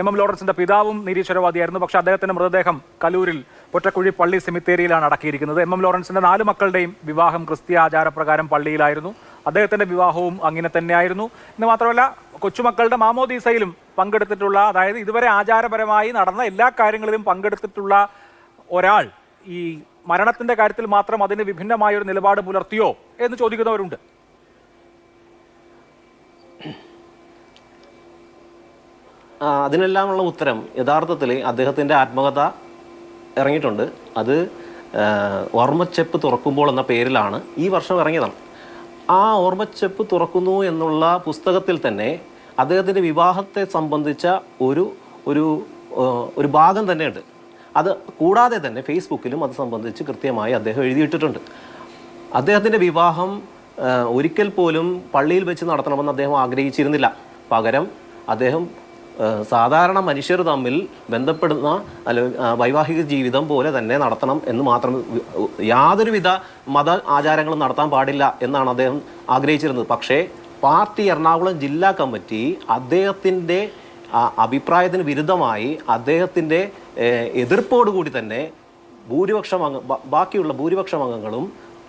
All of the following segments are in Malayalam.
എം എം ലോറൻസിന്റെ പിതാവും നിരീശ്വരവാദിയായിരുന്നു. പക്ഷേ അദ്ദേഹത്തിന്റെ മൃതദേഹം കലൂരിൽ പൊറ്റക്കുഴി പള്ളി സെമിത്തേരിയിലാണ് അടക്കിയിരിക്കുന്നത്. എം എം ലോറൻസിന്റെ നാല് മക്കളുടെയും വിവാഹം ക്രിസ്തീയ ആചാരപ്രകാരം പള്ളിയിലായിരുന്നു. അദ്ദേഹത്തിന്റെ വിവാഹവും അങ്ങനെ തന്നെയായിരുന്നു. എന്ന് മാത്രമല്ല കൊച്ചുമക്കളുടെ മാമോദീസയിലും പങ്കെടുത്തിട്ടുള്ള അതായത് ഇതുവരെ ആചാരപരമായി നടന്ന എല്ലാ കാര്യങ്ങളിലും പങ്കെടുത്തിട്ടുള്ള ഒരാൾ ഈ മരണത്തിന്റെ കാര്യത്തിൽ മാത്രം അതിന് വിഭിന്നമായ ഒരു നിലപാട് പുലർത്തിയോ എന്ന് ചോദിക്കുന്നവരുണ്ട്. അതിനെല്ലാമുള്ള ഉത്തരം യഥാർത്ഥത്തിൽ അദ്ദേഹത്തിന്റെ ആത്മകഥ ഇറങ്ങിയിട്ടുണ്ട്. അത് ഓർമ്മച്ചെപ്പ് തുറക്കുമ്പോൾ എന്ന പേരിലാണ് ഈ വർഷം ഇറങ്ങിയതാണ്. ആ ഓർമ്മച്ചെപ്പ് തുറക്കുന്നു എന്നുള്ള പുസ്തകത്തിൽ തന്നെ അദ്ദേഹത്തിന്റെ വിവാഹത്തെ സംബന്ധിച്ച ഒരു ഒരു ഒരു ഭാഗം തന്നെയുണ്ട്. അത് കൂടാതെ തന്നെ ഫേസ്ബുക്കിലും അത് സംബന്ധിച്ച് കൃത്യമായി അദ്ദേഹം എഴുതിയിട്ടിട്ടുണ്ട്. അദ്ദേഹത്തിന്റെ വിവാഹം ഒരിക്കൽ പോലും പള്ളിയിൽ വെച്ച് നടത്തണമെന്ന് അദ്ദേഹം ആഗ്രഹിച്ചിരുന്നില്ല. പകരം അദ്ദേഹം സാധാരണ മനുഷ്യർ തമ്മിൽ ബന്ധപ്പെടുന്ന അല്ല വൈവാഹിക ജീവിതം പോലെ തന്നെ നടത്തണം എന്ന് മാത്രം യാതൊരുവിധ മത ആചാരങ്ങളും നടത്താൻ പാടില്ല എന്നാണ് അദ്ദേഹം ആഗ്രഹിച്ചിരുന്നത്. പക്ഷേ പാർട്ടി എറണാകുളം ജില്ലാ കമ്മിറ്റി അദ്ദേഹത്തിന്റെ അഭിപ്രായത്തിന് വിരുദ്ധമായി അദ്ദേഹത്തിന്റെ എതിർപ്പോടുകൂടി തന്നെ ഭൂരിപക്ഷം ബാക്കിയുള്ള ഭൂരിപക്ഷം അംഗങ്ങളും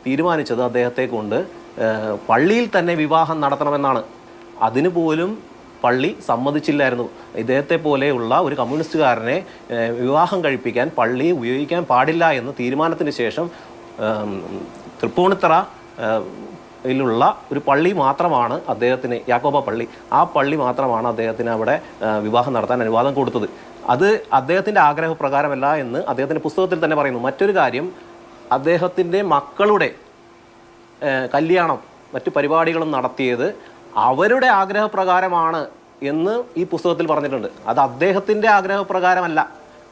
തീരുമാനിച്ചത് അദ്ദേഹത്തെ കൊണ്ട് പള്ളിയിൽ തന്നെ വിവാഹം നടത്തണമെന്നാണ്. അതിന് പോലും പള്ളി സമ്മതിച്ചില്ലായിരുന്നു. ഇദ്ദേഹത്തെ പോലെയുള്ള ഒരു കമ്മ്യൂണിസ്റ്റുകാരനെ വിവാഹം കഴിപ്പിക്കാൻ പള്ളി ഉപയോഗിക്കാൻ പാടില്ല എന്ന തീരുമാനത്തിന് ശേഷം തൃപ്പൂണിത്തറ ഇതിലുള്ള ഒരു പള്ളി മാത്രമാണ് അദ്ദേഹത്തിന് യാക്കോബ പള്ളി. ആ പള്ളി മാത്രമാണ് അദ്ദേഹത്തിന് അവിടെ വിവാഹം നടത്താൻ അനുവാദം കൊടുത്തത്. അത് അദ്ദേഹത്തിന്റെ ആഗ്രഹപ്രകാരമല്ല എന്ന് അദ്ദേഹത്തിന്റെ പുസ്തകത്തിൽ തന്നെ പറയുന്നു. മറ്റൊരു കാര്യം അദ്ദേഹത്തിന്റെ മക്കളുടെ കല്യാണം മറ്റു പരിപാടികളും നടത്തിയത് അവരുടെ ആഗ്രഹപ്രകാരമാണ് എന്ന് ഈ പുസ്തകത്തിൽ പറഞ്ഞിട്ടുണ്ട്. അത് അദ്ദേഹത്തിന്റെ ആഗ്രഹപ്രകാരമല്ല.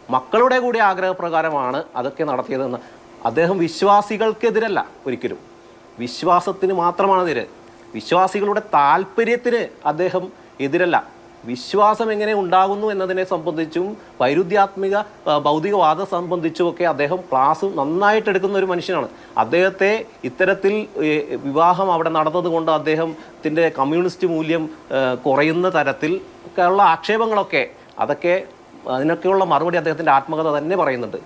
മക്കളുടെ കൂടി ആഗ്രഹപ്രകാരമാണ് അതൊക്കെ നടത്തിയതെന്ന്. അദ്ദേഹം വിശ്വാസികൾക്കെതിരല്ല ഒരിക്കലും. വിശ്വാസത്തിന് മാത്രമാണ് എതിര്. വിശ്വാസികളുടെ താല്പര്യത്തിന് അദ്ദേഹം എതിരല്ല. വിശ്വാസം എങ്ങനെ ഉണ്ടാകുന്നു എന്നതിനെ സംബന്ധിച്ചും വൈരുദ്ധ്യാത്മിക ഭൗതികവാദം സംബന്ധിച്ചുമൊക്കെ അദ്ദേഹം ക്ലാസ് നന്നായിട്ട് എടുക്കുന്ന ഒരു മനുഷ്യനാണ്. അദ്ദേഹത്തെ ഇത്തരത്തിൽ വിവാഹം അവിടെ നടന്നതുകൊണ്ട് അദ്ദേഹത്തിന്റെ കമ്മ്യൂണിസ്റ്റ് മൂല്യം കുറയുന്ന തരത്തിൽ ഒക്കെയുള്ള ആക്ഷേപങ്ങളൊക്കെ അതൊക്കെ അതിനൊക്കെയുള്ള മറുപടി അദ്ദേഹത്തിന്റെ ആത്മകഥ തന്നെ പറയുന്നുണ്ട്.